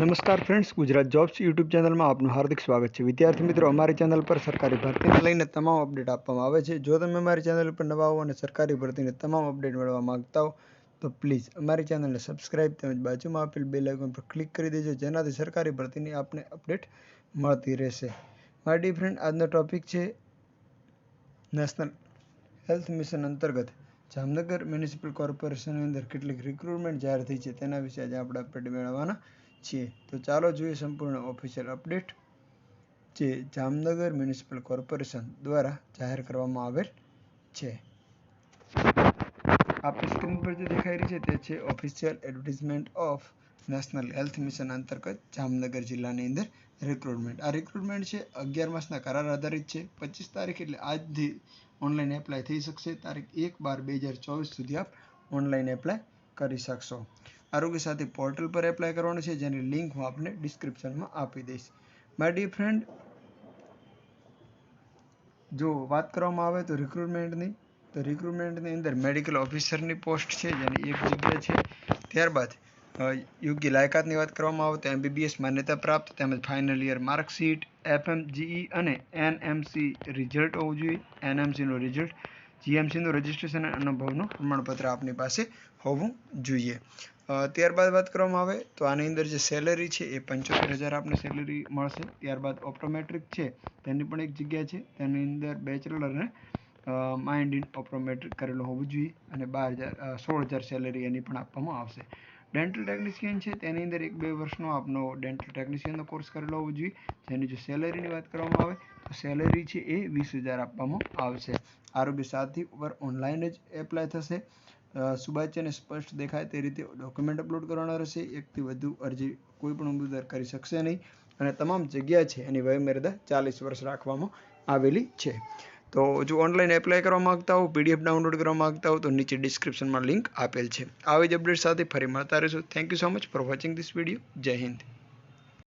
નમસ્કાર friends Gujarat jobs YouTube ચેનલમાં આપનું હાર્દિક સ્વાગત છે. વિદ્યાર્થી મિત્રો, અમારી ચેનલ પર સરકારી ભરતીને લઈને તમામ અપડેટ આપવામાં આવે છે. જો તમે અમારી ચેનલ પર નવા હો અને સરકારી ભરતીને તમામ અપડેટ મેળવવા માગતા હો, તો પ્લીઝ અમારી ચેનલને સબસ્ક્રાઇબ તેમજ બાજુમાં આપેલ બે આઇકોન પર ક્લિક કરી દેજો, જેનાથી સરકારી ભરતીની આપને અપડેટ મળતી રહેશે. મારી ફ્રેન્ડ આજનો ટોપિક છે નેશનલ હેલ્થ મિશન અંતર્ગત જામનગર મ્યુનિસિપલ કોર્પોરેશનની અંદર કેટલીક રિક્રુટમેન્ટ જાહેર થઈ છે, તેના વિશે આજે આપણે અપડેટ મેળવવાના છીએ તો ચાલો જોઈએ સંપૂર્ણ ઓફિશિયલ અપડેટ જે જામનગર મ્યુનિસિપલ કોર્પોરેશન દ્વારા જાહેર કરવામાં આવેલ છે. આપણી સ્ક્રીન પર જે દેખાઈ રહી છે તે છે official advertisement of national health mission અંતર્ગત જામનગર જિલ્લાની અંદર રિક્રુટમેન્ટ આ રિક્રુટમેન્ટ છે અગિયાર માસના કરાર આધારિત છે. પચીસ તારીખ એટલે આજથી ઓનલાઈન એપ્લાય થઈ શકશે. તારીખ એક બાર બે હજાર ચોવીસ સુધી આપ ઓનલાઈન એપ્લાય કરી શકશો. આરોગ્ય સાથી પોર્ટલ પર એપ્લાય કરવાનું છે, જેની લિંક હું આપને ડિસ્ક્રિપ્શનમાં આપી દઈશ. માય ડિયર ફ્રેન્ડ જો વાત કરવામાં આવે તો રિક્રુટમેન્ટની તો રિક્રુટમેન્ટની અંદર મેડિકલ ઓફિસરની પોસ્ટ છે, જેની એક જગ્યા છે. ત્યારબાદ યોગ્ય લાયકાતની વાત કરવામાં આવે તો એમબીબીએસ માન્યતા પ્રાપ્ત, તેમજ ફાઇનલ યર માર્કશીટ એફએમજીઈ અને એનએમસી રિઝલ્ટ હોવું જોઈએ. એનએમસીનું રિઝલ્ટ જીએમસીનું રજિસ્ટ્રેશન અને અનુભવનું પ્રમાણપત્ર આપની પાસે હોવું જોઈએ. ત્યારબાદ વાત કરવામાં આવે, તો આની અંદર જે સેલરી છે એ પંચોતેર હજાર આપને સેલરી મળશે. ત્યારબાદ ઓપ્ટોમેટ્રિક છે, તેની પણ એક જગ્યા છે. તેની અંદર બેચલર અને માઇન્ડ ઇન ઓપ્ટોમેટ્રિક કરેલું હોવું જોઈએ અને બાર હજાર સોળ હજાર સેલરી એની પણ આપવામાં આવશે. ડેન્ટલ ટેકનિશિયન છે, તેની અંદર એક બે વર્ષનો આપનો ડેન્ટલ ટેકનિશિયનનો કોર્સ કરેલો હોવો જોઈએ. જેની જો સેલેરીની વાત કરવામાં આવે, તો સેલેરી છે એ વીસ હજાર આપવામાં આવશે. આરોગ્ય સાથી ઉપર ઓનલાઈન જ એપ્લાય થશે. સુબાચ્યને સ્પષ્ટ દેખાય તે રીતે ડોક્યુમેન્ટ અપલોડ કરવાના રહેશે. એકથી વધુ અરજી કોઈ પણ ઉમેદવાર કરી શકશે નહીં. અને તમામ જગ્યા છે એની વયમર્યાદા ચાલીસ વર્ષ રાખવામાં આવેલી છે. તો જો ઓનલાઈન એપ્લાય કરવા માગતા હો પીડીએફ ડાઉનલોડ કરવા માગતા હો, તો નીચે ડિસ્ક્રિપ્શનમાં લિંક આપેલ છે. આવી જ અપડેટ સાથે ફરી મળતા રહીશું. Thank you so much for watching this video જય હિન્દ.